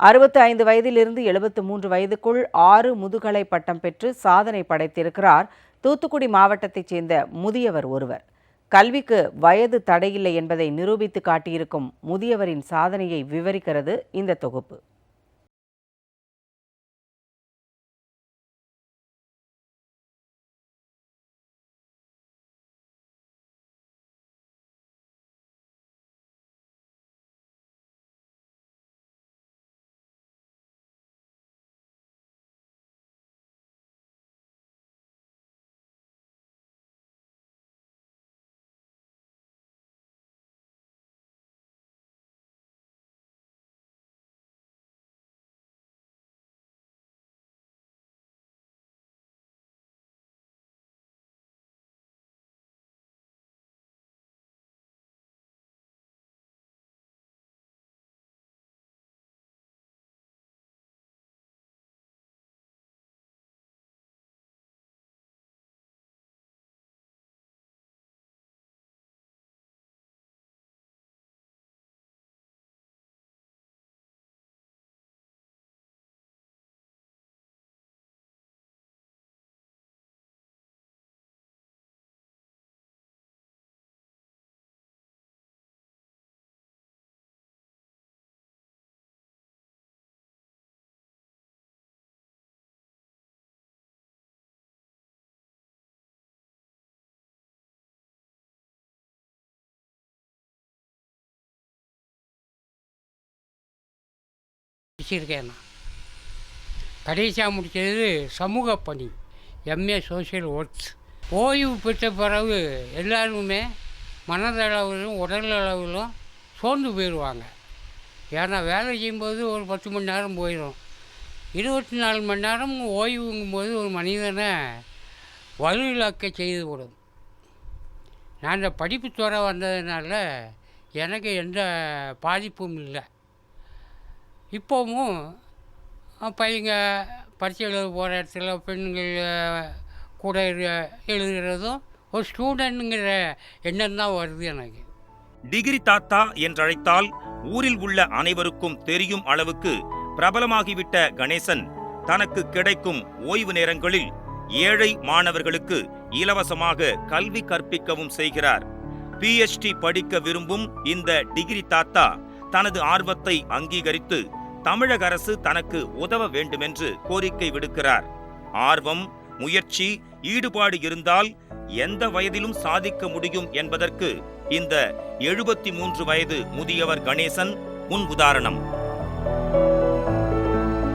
அறுபத்தி ஐந்து வயதிலிருந்து எழுபத்து மூன்று வயதுக்குள் ஆறு முதுகலை பட்டம் பெற்று சாதனை படைத்திருக்கிறார் தூத்துக்குடி மாவட்டத்தைச் சேர்ந்த முதியவர் ஒருவர். கல்விக்கு வயது தடையில்லை என்பதை நிரூபித்து காட்டியிருக்கும் முதியவரின் சாதனையை விவரிக்கிறது இந்த தொகுப்பு. முடிச்சிருக்கேன் நான் கடைசியாக முடித்தது சமூக பணி எம்ஏ சோஷியல் ஒர்க்ஸ் ஓய்வு பெற்ற பிறகு எல்லாருமே மனதளவிலும் உடல் அளவிலும் சோர்ந்து போயிடுவாங்க. ஏன்னா வேலை செய்யும்போது ஒரு பத்து மணி நேரம் போயிடும். இருபத்தி நாலு மணி நேரம் ஓய்வுங்கும்போது ஒரு மனிதனை வலுவிழக்க செய்து விடும். நான் இந்த படிப்பு துறை வந்ததுனால எனக்கு எந்த பாதிப்பும் இல்லை. இப்போவும் பையங்க பரீட்சை எழுத போகிற இடத்துல பெண்கள் கூட எழுதுகிறதும் ஒரு ஸ்டூடெண்ட்டுங்கிற எண்ணம் தான் வருது எனக்கு. டிகிரி தாத்தா என்றழைத்தால் ஊரில் உள்ள அனைவருக்கும் தெரியும் அளவுக்கு பிரபலமாகிவிட்ட கணேசன் தனக்கு கிடைக்கும் ஓய்வு நேரங்களில் ஏழை மாணவர்களுக்கு இலவசமாக கல்வி கற்பிக்கவும் செய்கிறார். பிஎச்டி படிக்க விரும்பும் இந்த டிகிரி தாத்தா தனது ஆர்வத்தை அங்கீகரித்து தமிழக அரசு தனக்கு உதவ வேண்டுமென்று கோரிக்கை விடுக்கிறார். ஆர்வம் முயற்சி ஈடுபாடு இருந்தால் எந்த வயதிலும் சாதிக்க முடியும் என்பதற்கு இந்த எழுபத்தி மூன்று வயது முதியவர் கணேசன் முன் உதாரணம்.